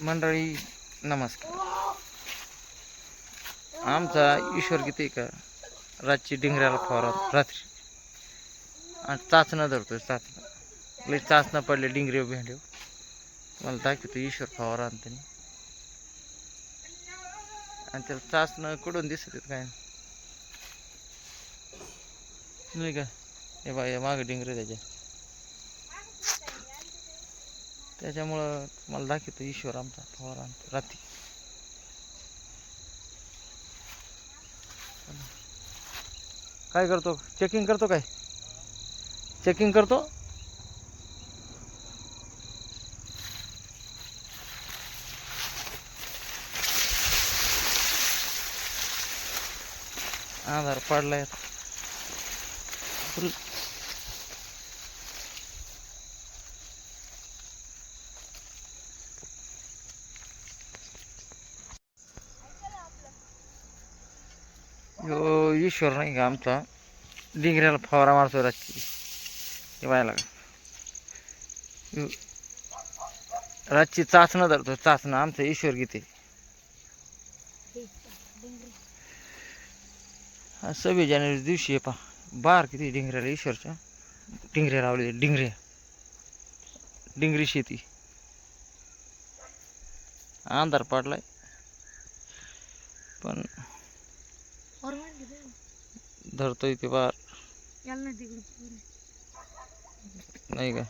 मंडळी नमस्कार. आमचा ईश्वर किती का? रातची डिंगऱ्याला फवारा रात्री. आणि चाचणं धरतो चाचणं. लई चाचणं पडले डिंगरे भेंडे. मला दाखवतो ईश्वर फवारा आणतानी आणि त्याला चाचणं कुठून दिसत काय? नाही का? हे बा या मागं डिंगरे त्याच्या त्याच्यामुळं मला दाखवतो ईश्वर आमचा फवारा आणतो रात्री. काय करतो? चेकिंग करतो काय? चेकिंग करतो? आधार पडलाय यो ईश्वर नाही का आमचा? डिंगऱ्याला फवारा मारतो रातची हे व्हायला का रातची चाचणं धरतो चाचणं. आमचं ईश्वर गीते हा सव्वीस जानेवारी दिवशी आहे पा बार किती डिंगऱ्याला ईश्वरच्या? डिंगऱ्या लावले डिंगऱ्या. डिंगरी शेती. अंधार पडलाय. पण धरतोय ते बार. नाही का?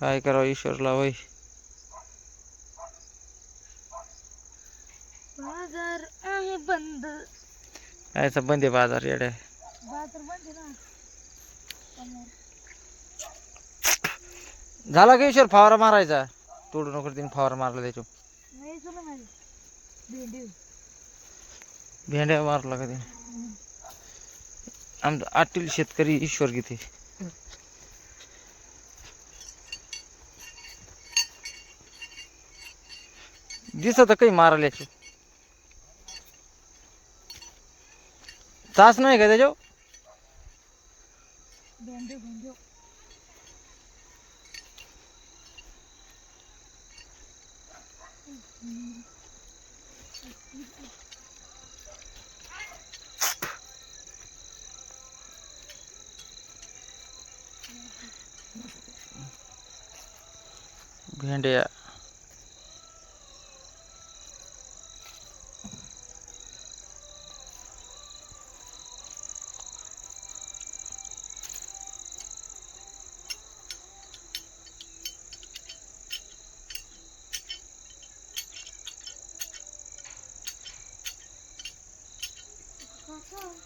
काय करावं ईश्वरला वय बाजार आहे बंद. कायचा बंदे बाजार येड्या? बाजार बंद आहे ना. समोर. झाला का ईश्वर? फवारा मारायचा. तोडू नको तिने फवारा मारला नाही माहिती. भेंडी भेंड्या मारला का त्याने आमचा आटील शेतकरी ईश्वर गीते दिसत काही मारल्याचे. चाच नाही का त्याच्यावर? भेंडी भेंडी भेंड्या कसं